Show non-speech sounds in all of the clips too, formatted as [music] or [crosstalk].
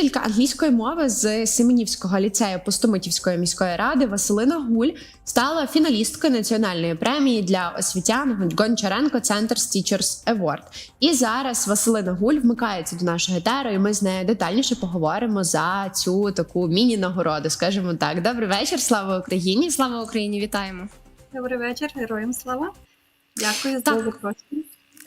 Вчителька англійської мови з Семенівського ліцею Пустомитівської міської ради Василина Гуль стала фіналісткою національної премії для освітян Гончаренко Center Teachers Award. І зараз Василина Гуль вмикається до нашого етеру, і ми з нею детальніше поговоримо за цю таку міні-нагороду. Скажімо так. Добрий вечір, слава Україні! Слава Україні, вітаємо. Добрий вечір, героям слава. Дякую за запрошення.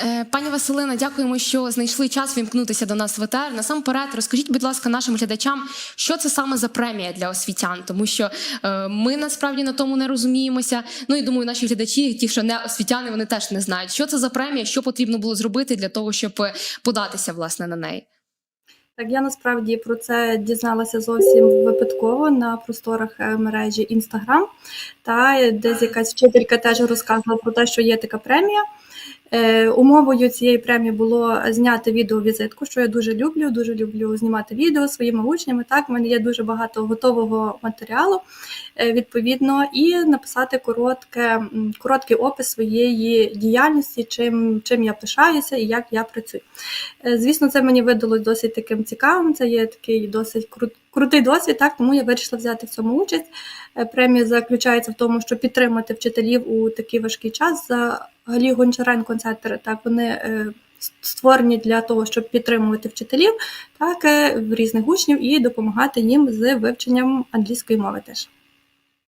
Е, Пані Василина, дякуємо, що знайшли час вімкнутися до нас в етер. Насамперед, розкажіть, будь ласка, нашим глядачам, що це саме за премія для освітян, тому що е, ми насправді на тому не розуміємося. Ну і думаю, наші глядачі, ті, що не освітяни, вони теж не знають, що це за премія, що потрібно було зробити для того, щоб е, податися власне на неї. Так, я насправді про це дізналася зовсім випадково на просторах мережі Інстаграм. Та десь якась вчителька теж розказувала про те, що є така премія. Е, умовою цієї премії було зняти відеовізитку, що я дуже люблю. Дуже люблю знімати відео своїми учнями. Так, в мене є дуже багато готового матеріалу, е, відповідно, і написати коротке, короткий опис своєї діяльності, чим, чим я пишаюся і як я працюю. Е, Звісно, це мені видалось досить таким цікавим. Це є такий досить крут, крутий досвід, так тому я вирішила взяти в цьому участь. Е, Премія заключається в тому, щоб підтримати вчителів у такий важкий час. Взагалі Гончаренко центр, так вони е, створені для того, щоб підтримувати вчителів, так е, в різних учнів і допомагати їм з вивченням англійської мови теж.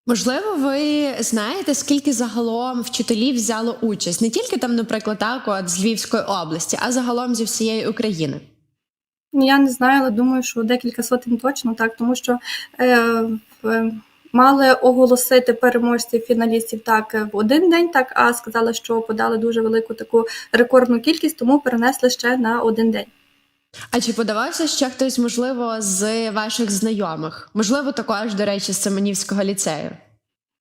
Можливо, ви знаєте, скільки загалом вчителів взяло участь не тільки там, наприклад, так, от з Львівської області, а загалом зі всієї України. Я не знаю, але думаю, що декілька сотень точно так, тому що е, в- мали оголосити переможців фіналістів так в один день, так а сказали, що подали дуже велику таку рекордну кількість, тому перенесли ще на один день. А чи подавався ще хтось, можливо, з ваших знайомих? Можливо, також, до речі, з Семенівського ліцею.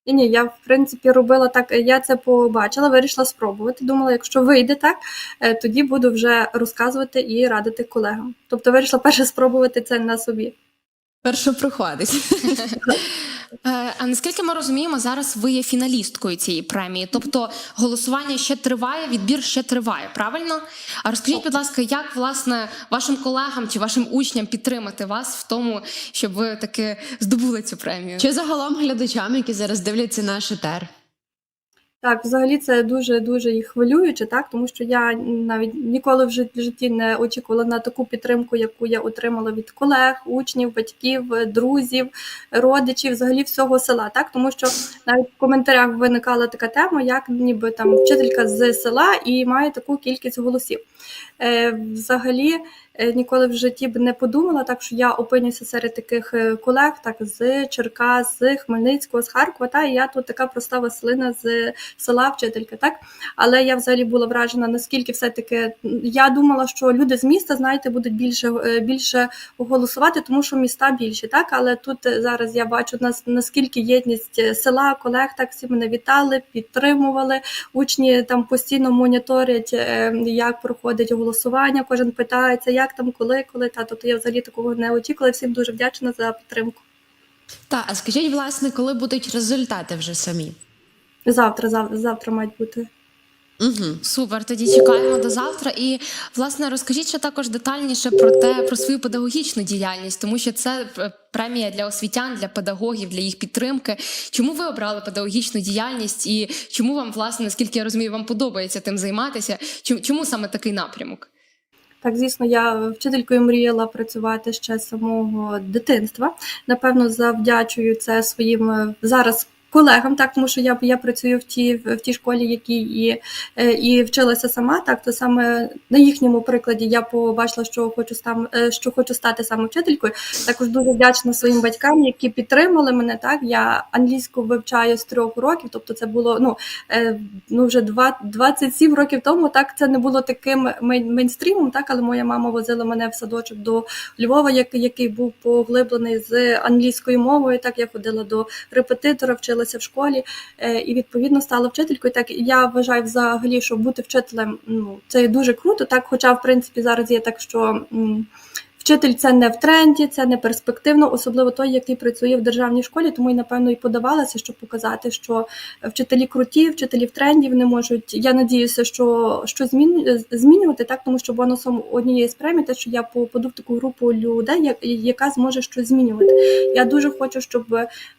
І ні, я в принципі робила так. Я це побачила, вирішила спробувати. Думала, якщо вийде так, е, тоді буду вже розказувати і радити колегам. Тобто вирішила перше спробувати це на собі. Перше проходить. [laughs] Е, А наскільки ми розуміємо, зараз ви є фіналісткою цієї премії, тобто голосування ще триває, відбір ще триває, правильно? А розкажіть, будь ласка, як власне вашим колегам чи вашим учням підтримати вас в тому, щоб ви таки здобули цю премію? Чи загалом глядачам, які зараз дивляться наш етер? Так, взагалі це дуже дуже і хвилююче, так тому що я навіть ніколи в житті не очікувала на таку підтримку, яку я отримала від колег, учнів, батьків, друзів, родичів, взагалі всього села. Так, тому що навіть в коментарях виникала така тема, як ніби там вчителька з села і має таку кількість голосів. Е, взагалі. Е, Ніколи в житті б не подумала, так що я опинюся серед таких е, колег, так з Черкас, з Хмельницького, з Харкова. Та і я тут така проста Василина з села вчителька, так але я взагалі була вражена, наскільки все-таки я думала, що люди з міста, знаєте, будуть більше е, більше голосувати, тому що міста більші, так але тут зараз я бачу нас наскільки єдність села, колег, так всі мене вітали, підтримували. Учні там постійно моніторять, як проходить голосування. Кожен питається, як там, коли, коли та тобто я взагалі такого не очікувала. Всім дуже вдячна за підтримку. Та, а скажіть, власне, коли будуть результати вже самі? Завтра, завтра, завтра мають бути. Угу. Супер, тоді чекаємо до завтра. І власне розкажіть ще також детальніше про те, про свою педагогічну діяльність, тому що це е, премія для освітян, для педагогів, для їх підтримки. Чому ви обрали педагогічну діяльність і чому вам, власне, наскільки я розумію, вам подобається тим займатися? Чому, чому саме такий напрямок? Так, звісно, я вчителькою мріяла працювати ще з самого дитинства. Напевно, завдячую це своїм е, зараз. Колегам, так тому що я я працюю в тій в тій школі, якій і, е, і вчилася сама. Так то саме на їхньому прикладі я побачила, що хочу стам, е, що хочу стати саме вчителькою. Також дуже вдячна своїм батькам, які підтримали мене. Так я англійську вивчаю з трьох років, тобто це було ну, е, ну вже два- 27 років тому. Так це не було таким мейн- мейнстрімом, так але моя мама возила мене в садочок до Львова, як- який був поглиблений з англійською мовою. Так я ходила до репетитора, вчилася в школі е, і відповідно стала вчителькою. Так я вважаю взагалі, що бути вчителем ну це дуже круто. Так, хоча в принципі зараз є так, що. Вчитель це не в тренді, це не перспективно, особливо той, який працює в державній школі. Тому і напевно і подавалася, щоб показати, що вчителі круті, вчителі в тренді вони можуть. Я надіюся, що що змін, змінювати так, тому що бонусом однієї з премій, те, що я попаду в таку групу людей, яка зможе щось змінювати. Я дуже хочу, щоб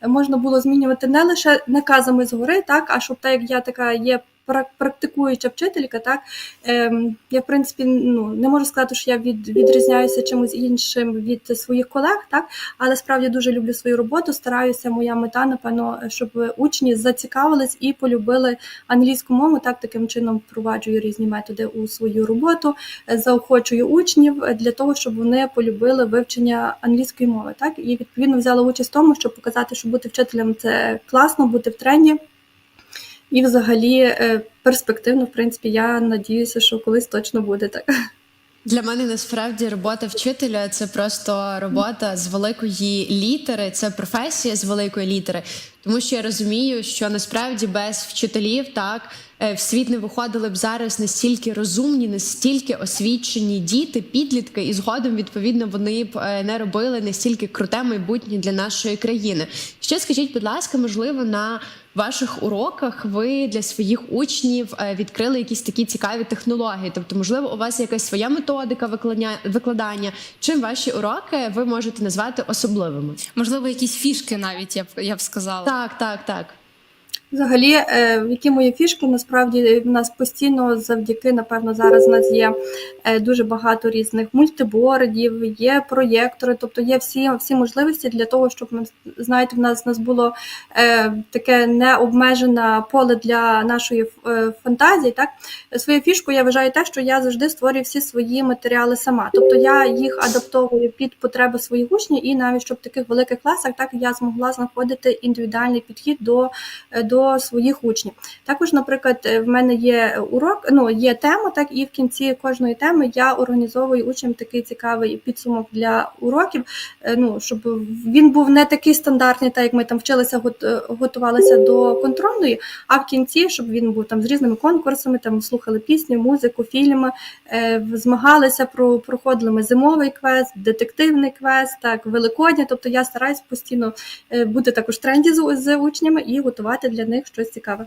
можна було змінювати не лише наказами згори, так а щоб так як я така є. Прак- Практикуюча вчителька, так ем, я в принципі ну не можу сказати, що я від, відрізняюся чимось іншим від своїх колег, так але справді дуже люблю свою роботу. Стараюся. Моя мета, напевно, щоб учні зацікавились і полюбили англійську мову. Так таким чином впроваджую різні методи у свою роботу, е, заохочую учнів для того, щоб вони полюбили вивчення англійської мови. Так і відповідно взяла участь в тому, щоб показати, що бути вчителем це класно, бути в тренді. І взагалі е, перспективно, в принципі, я надіюся, що колись точно буде так. Для мене насправді робота вчителя це просто робота з великої літери, це професія з великої літери. Тому що я розумію, що насправді без вчителів так е, в світ не виходили б зараз настільки розумні, настільки освічені діти, підлітки, і згодом відповідно вони б е, не робили настільки круте майбутнє для нашої країни. Ще скажіть, будь ласка, можливо, на ваших уроках ви для своїх учнів е, відкрили якісь такі цікаві технології? Тобто, можливо, у вас якась своя методика викладання? Чим ваші уроки ви можете назвати особливими? Можливо, якісь фішки навіть я б я б сказала. Так, так, так. Взагалі, е, які мої фішки, насправді в нас постійно завдяки, напевно, зараз у нас є е, дуже багато різних мультибордів, є проєктори, тобто є всі, всі можливості для того, щоб ми знаєте, в нас в нас було е, таке необмежене поле для нашої е, фантазії. Так свою фішку я вважаю те, що я завжди створюю всі свої матеріали сама. Тобто я їх адаптовую під потреби своїх учнів, і навіть щоб в таких великих класах так я змогла знаходити індивідуальний підхід до, е, своїх учнів. Також, наприклад, е, в мене є урок, ну є тема, так і в кінці кожної теми я організовую учням такий цікавий підсумок для уроків. е, Ну щоб він був не такий стандартний, так як ми там вчилися е, готувалися до контрольної, а в кінці, щоб він був там з різними конкурсами, там слухали пісні, музику, фільми, змагалися про проходили ми зимовий квест, детективний квест, так великодня. Тобто я стараюсь постійно бути також в тренді з, з учнями і готувати для них щось цікаве.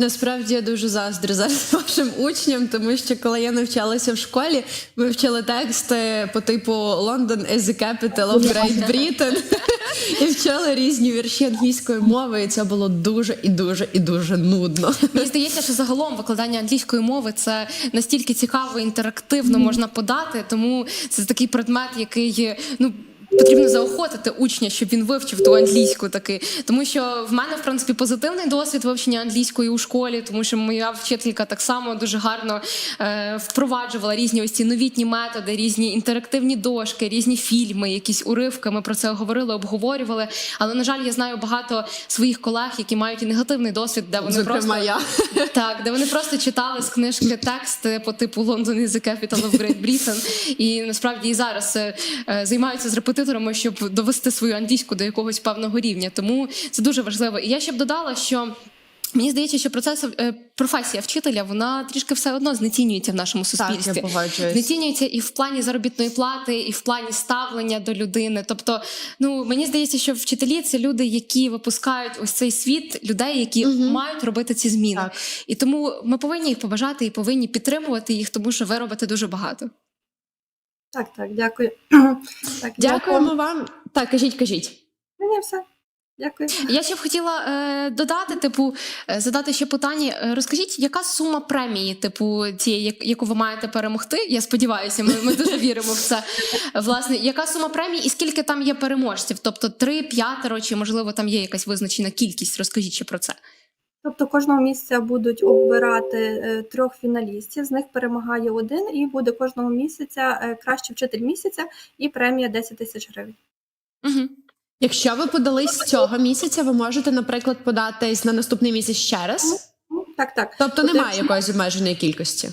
Насправді я дуже заздрю зараз [laughs] вашим учням, тому що коли я навчалася в школі, ми вчили тексти по типу London is the capital of Great Britain [laughs] і вчили різні вірші англійської мови, і це було дуже і дуже і дуже нудно. [laughs] Мені здається, що загалом викладання англійської мови це настільки цікаво, інтерактивно можна подати, тому це такий предмет, який ну. Потрібно заохотити учня, щоб він вивчив ту англійську таки. Тому що в мене, в принципі, позитивний досвід вивчення англійської у школі, тому що моя вчителька так само дуже гарно е, впроваджувала різні ось ці новітні методи, різні інтерактивні дошки, різні фільми, якісь уривки. Ми про це говорили, обговорювали. Але на жаль, я знаю багато своїх колег, які мають і негативний досвід, де вони Зокрема, просто я. [laughs] так, де вони просто читали з книжки тексти по типу London is the capital of Great Britain. І насправді і зараз е, е, займаються з репетиторами, щоб довести свою англійську до якогось певного рівня. Тому це дуже важливо. І я ще б додала, що. Мені здається, що процес е, професія вчителя вона трішки все одно знецінюється в нашому суспільстві. Так, я погоджуюсь. Знецінюється і в плані заробітної плати, і в плані ставлення до людини. Тобто, ну мені здається, що вчителі це люди, які випускають ось цей світ людей, які Мгм. мають робити ці зміни. Так. І тому ми повинні їх побажати і повинні підтримувати їх, тому що ви робите дуже багато. Так, так, дякую. [clears throat] Так, Дякуємо вам. Так, кажіть, кажіть. Мені все. Дякую. [laughs] Я ще б хотіла е, додати, типу, е, задати ще питання. Е, Розкажіть, яка сума премії, типу, цієї, яку ви маєте перемогти? Я сподіваюся, ми, ми дуже віримо в це. [laughs] Власне, яка сума премії і скільки там є переможців? Тобто три, п'ятеро, чи можливо там є якась визначена кількість? Розкажіть ще про це. Тобто кожного місяця будуть обирати е, трьох фіналістів, з них перемагає один, і буде кожного місяця е, кращий вчитель місяця і премія 10 тисяч гривень. Угу. Якщо ви подались з цього місяця, ви можете, наприклад, податись на наступний місяць ще раз. Ну, Так, так. Тобто Тобто, немає якщо- якоїсь обмеженої кількості.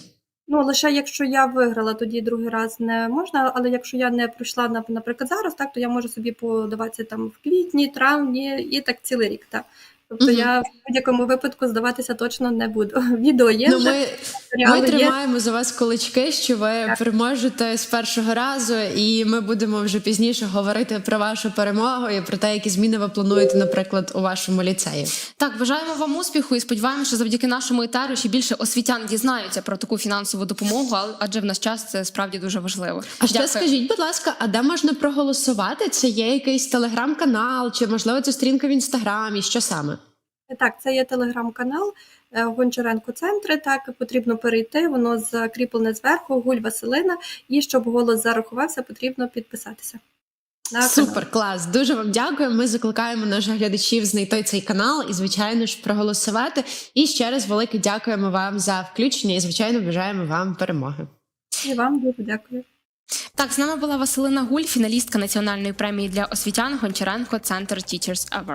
Ну лише якщо я виграла, тоді другий раз не можна. Але якщо я не пройшла наприклад зараз, так то я можу собі подаватися там в квітні, травні і так цілий рік. Так Тобто Мгм. я в будь-якому випадку здаватися точно не буду. [laughs] Відео є Ну, вже, ми, ми є. тримаємо за вас кулички, що ви переможете з першого разу, і ми будемо вже пізніше говорити про вашу перемогу і про те, які зміни ви плануєте, наприклад, у вашому ліцеї. Так, бажаємо вам успіху і сподіваємося, що завдяки нашому етеру ще більше освітян дізнаються про таку фінансову допомогу, а- адже в наш час це справді дуже важливо. А ще скажіть, будь ласка, а де можна проголосувати? Це є якийсь телеграм-канал, чи можливо це сторінка в інстаграмі? Що саме? Так, це є телеграм-канал е, Гончаренко Центри. Так потрібно перейти. Воно закріплене зверху, Гуль Василина. І щоб голос зарахувався, потрібно підписатися. на канал. Супер, клас. Дуже вам дякую. Ми закликаємо наших глядачів знайти цей канал і, звичайно ж, проголосувати. І ще раз велике дякуємо вам за включення і, звичайно, бажаємо вам перемоги. І вам дуже дякую. Так, з нами була Василина Гуль, фіналістка національної премії для освітян Гончаренко Центр Teachers Awards.